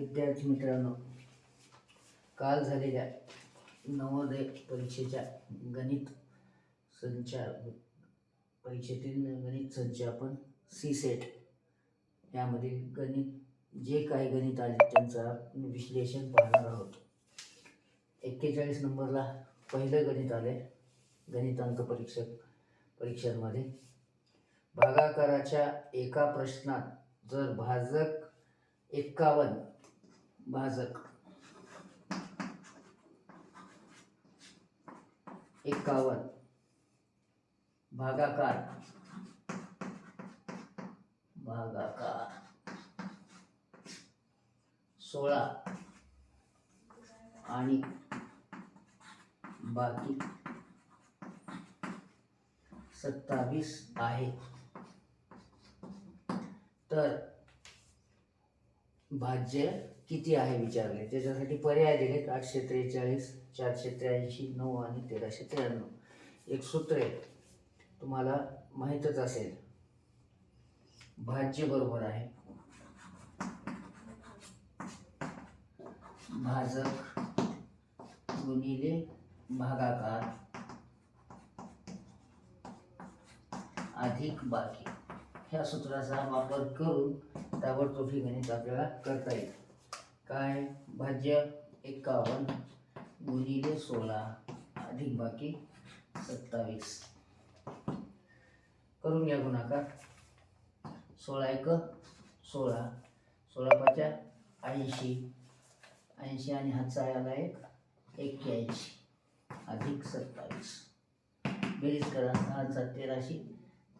विद्यार्थी मित्रांनो काल झालेल्या नवोदय परीक्षेच्या गणित संचा परीक्षेतील गणित संच आपण सी सेट यामधील गणित जे काही गणित आले त्यांचं आपण विश्लेषण पाहणार आहोत. एक्केचाळीस नंबरला पहिलं गणित आले गणितांक परीक्षक परीक्षांमध्ये. भागाकाराच्या एका प्रश्नात जर भाजक एक्कावन्न भाजक. एक्कावन्न भागाकार. भागाकार. सोळा. आणि बाकी सत्तावीस आहे. तर भाज्य किती आहे विचारले? त्याच्यासाठी पर्याय दिलेत आठशे त्रेचाळीस चारशे त्र्याऐंशी नऊ आणि तेराशे त्र्याण्णव. एक सूत्र आहे. तुम्हाला माहीतच असेल. भाज्य बरोबर आहे. भाजक गुणिले भागाकार अधिक बाकी. ह्या सूत्राचा वापर करून ताबडतोब ही गणित आपल्याला करता येईल. काय? भाज्य एकावन्न गुणिले सोळा अधिक बाकी सत्तावीस. करून घ्या गुणाकार. सोळा एक सोळा. सोळा पाच्या ऐंशी. ऐंशी आणि हातचा आला एक एक्क्याऐंशी. अधिक सत्तावीस. बेरीज करा. सहाचा तेराशे.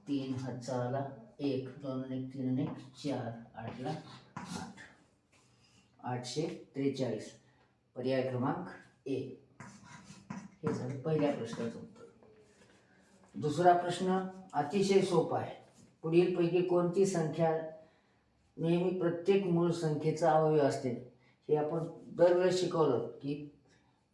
तीन हातचा आला एक. दोन एक तीन एक चार आठला आठ आठशे त्रेचाळीस. पर्याय क्रमांक ए. हे झालं पहिल्या प्रश्नाचं उत्तर. दुसरा प्रश्न अतिशय सोपा आहे. पुढीलपैकी कोणती संख्या नेहमी प्रत्येक मूळ संख्येचा अवयव असते? हे आपण दरवेळेस शिकवलं की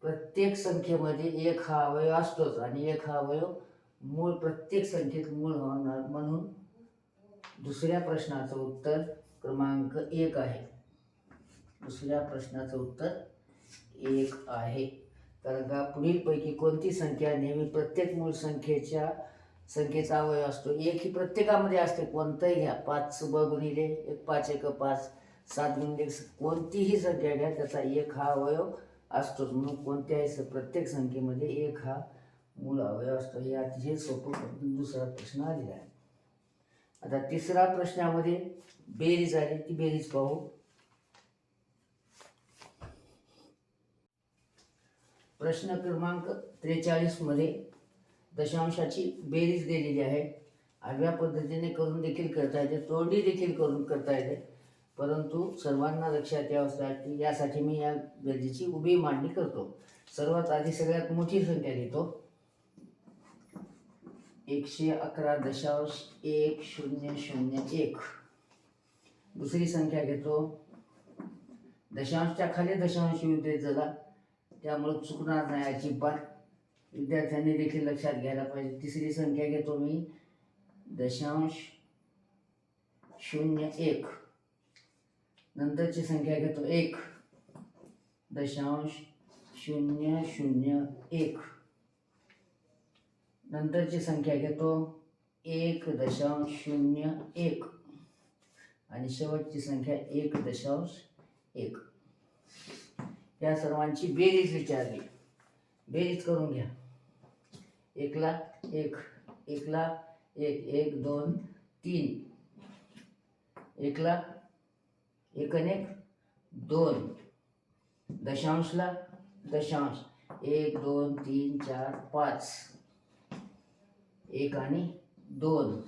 प्रत्येक संख्येमध्ये एक हा अवयव असतोच आणि एक हा अवयव मूळ प्रत्येक संख्येत मूळ होणार. म्हणून दुसऱ्या प्रश्नाचं उत्तर क्रमांक एक आहे. दुसऱ्या प्रश्नाचं उत्तर एक आहे. कारण का पुढीलपैकी कोणती संख्या नेहमी प्रत्येक मूळ संख्येच्या संख्येचा अवयव असतो? एक ही प्रत्येकामध्ये असते. कोणतंही घ्या. पाच ब गुणिले एक पाच एक पाच सात गुणिले एक कोणतीही संख्या घ्या त्याचा एक हा अवयव असतोच. म्हणून कोणत्याही प्रत्येक संख्येमध्ये एक हा मूळ अवयव असतो. हे अतिशय सोपं दुसरा प्रश्न आलेला आहे. आता तिसरा प्रश्नामध्ये बेरीज आली. ती बेरीज पाहू. प्रश्न क्रमांक त्रेचाळीसमध्ये दशांशाची बेरीज दिलेली आहे. आडव्या पद्धतीने करून देखील करता येते. तोंडी देखील करून करता येते. परंतु सर्वांना लक्षात यावसाठी यासाठी मी या गरजेची उभी मांडणी करतो. सर्वात आधी सगळ्यात मोठी संख्या घेतो एकशे अकरा दशांश एक शून्य शून्य एक. दुसरी संख्या घेतो. दशांशच्या खाली दशांश येऊ देत त्यामुळे चुकणार नाही अजिबात. विद्यार्थ्यांनी देखील लक्षात घ्यायला पाहिजे. तिसरी संख्या घेतो मी. दशांश शून्य एक. नंतरची संख्या घेतो एक. दशांश शून्य शून्य एक. नंतरची संख्या घेतो एक दशांश शून्य एक. आणि शेवटची संख्या एक दशांश एक. या सर्वांची बेरीज विचारली. बेरीज करून घ्या. एकला एक एकला एक एक दोन तीन. एकला एक आणि एक दोन. दशांशला दशांश. एक दोन तीन चार पाच. एक आणि दोन.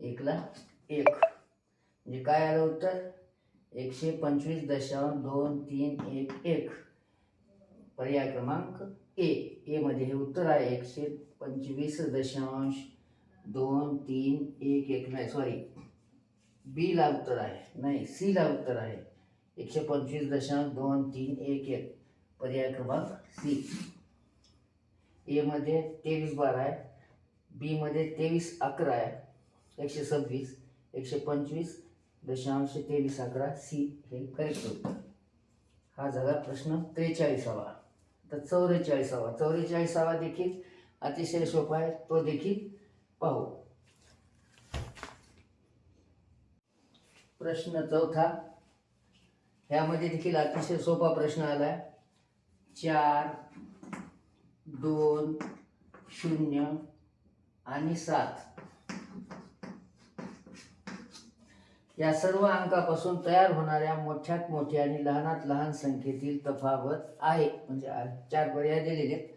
एकला एक. म्हणजे काय आलं उत्तर? एकशे पंचवीस दशांश दोन तीन एक एक. पर्याय क्रमांक ए. ए मध्ये हे उत्तर आहे. एकशे पंचवीस दशांश दोन तीन एक एक. नाही सॉरी बी ला उत्तर आहे. नाही सी ला उत्तर आहे. एकशे पंचवीस दशांश दोन तीन एक एक. पर्याय क्रमांक सी ए मध्ये तेवीस बारा आहे. बी मध्ये तेवीस अकरा आहे. एकशे सव्वीस. एकशे पंचवीस दशांश तेवीस अकरा सी हे करेक्ट उत्तर हा झाला प्रश्न त्रेचाळीसावा. तर चौवेचाळीसावा चौवेचाळीसावा देखील अतिशय सोपा आहे. तो देखील पाहू. प्रश्न चौथा. ह्यामध्ये देखील अतिशय सोपा प्रश्न आला आहे चार दोन शून्य आणि सात. या सर्व अंकापासून तयार होणाऱ्या मोठ्यात मोठी आणि लहानात लहान संख्येतील तफावत आहे. म्हणजे चार पर्याय दिलेले आहेत.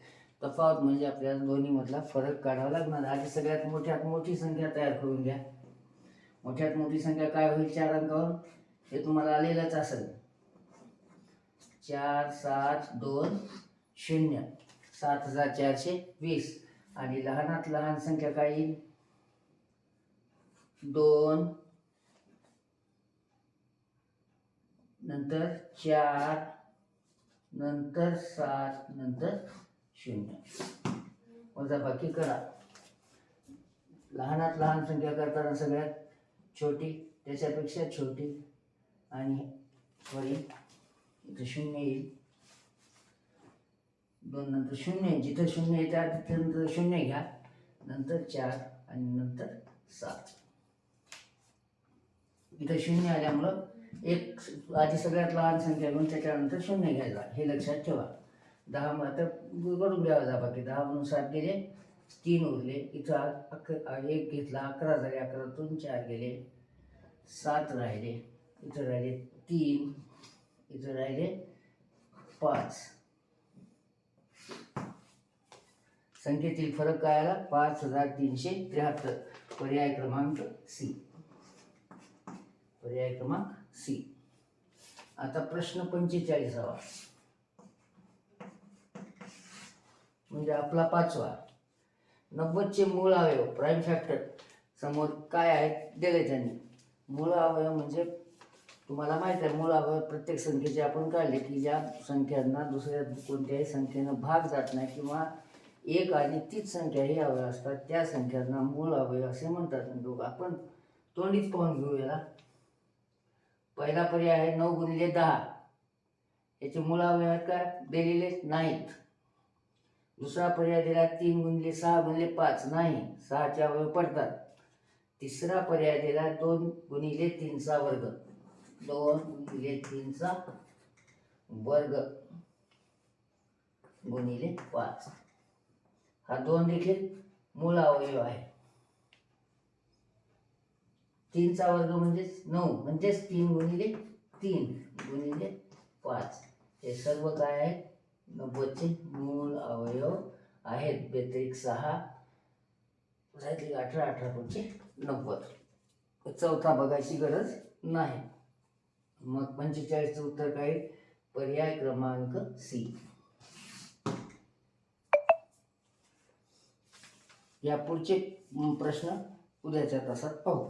तफावत म्हणजे आपल्याला दोन्हीमधला फरक काढावा लागणार. आधी सगळ्यात मोठ्यात मोठी संख्या तयार करून घ्या. मोठ्यात मोठी संख्या काय होईल चार अंकावर? हे तुम्हाला आलेलंच असेल. चार सात दोन शून्य. सात हजार चारशे वीस. आणि लहानात लहान संख्या काय येईल? दोन नंतर चार नंतर सात नंतर शून्य. वजाबाकी करा. लहानात लहान संख्या करताना सगळ्यात छोटी त्याच्यापेक्षा छोटी आणि वरी इथं शून्य येईल. दोन नंतर शून्य जिथं शून्य येते आधी तिथं नंतर शून्य घ्या. नंतर चार आणि नंतर सात. इथं शून्य आल्यामुळं एक आधी सगळ्यात लहान संख्या घेऊन त्याच्यानंतर शून्य घ्यायचा हे लक्षात ठेवा. दहा मग आता करून घ्यावा जा बाकी. दहा म्हणून सात गेले तीन उरले. इथं अक एक घेतला अकरा झाले अकरातून चार गेले सात राहिले. इथं राहिले तीन इथं राहिले पाच. संख्येतील फरक काय आला? पाच हजार तीनशे त्र्याहत्तर. पर्याय क्रमांक सी. पर्याय क्रमांक सी. आता प्रश्न पंचेचाळीसावा. म्हणजे आपला पाचवा. नव्वदचे मूळ अवयव प्राईम फॅक्टर समोर काय आहेत दिले त्यांनी. मूळ अवयव म्हणजे तुम्हाला माहीत आहे मूळ अवयव प्रत्येक संख्येचे आपण काढले की ज्या संख्यांना दुसऱ्या कोणत्याही संख्येनं भाग जात नाही किंवा एक आणि तीच संख्या ही अवयव असतात. त्या संख्यांना मूळ अवयव असे म्हणतात. लोक आपण तोंडीच पाहून घेऊ याला पहिला पर्याय आहे नऊ गुणिले दहा. याचे मूळ अवयव का दिलेले नाहीत. दुसरा पर्याय दिला तीन गुणिले सहा गुणिले पाच. नाही सहाचे अवयव पडतात. तिसरा पर्याय दिला दोन गुणिले तीनचा वर्ग. दोन गुणिले तीनचा वर्ग गुणिले पाच. हा दोन देखील मूळ अवयव आहे. तीनचा वर्ग म्हणजेच नऊ म्हणजेच तीन गुणिले तीन गुणिले पाच. हे सर्व काय आहे नव्वदचे मूळ अवयव आहेत. व्यतिरिक्त सहा राहिले अठरा अठरा पुढचे नव्वद. चौथा बघायची गरज नाही. मग पंचेचाळीसचं उत्तर काय? पर्याय क्रमांक सी. या पुढचे प्रश्न उद्याच्या तासात पाहू.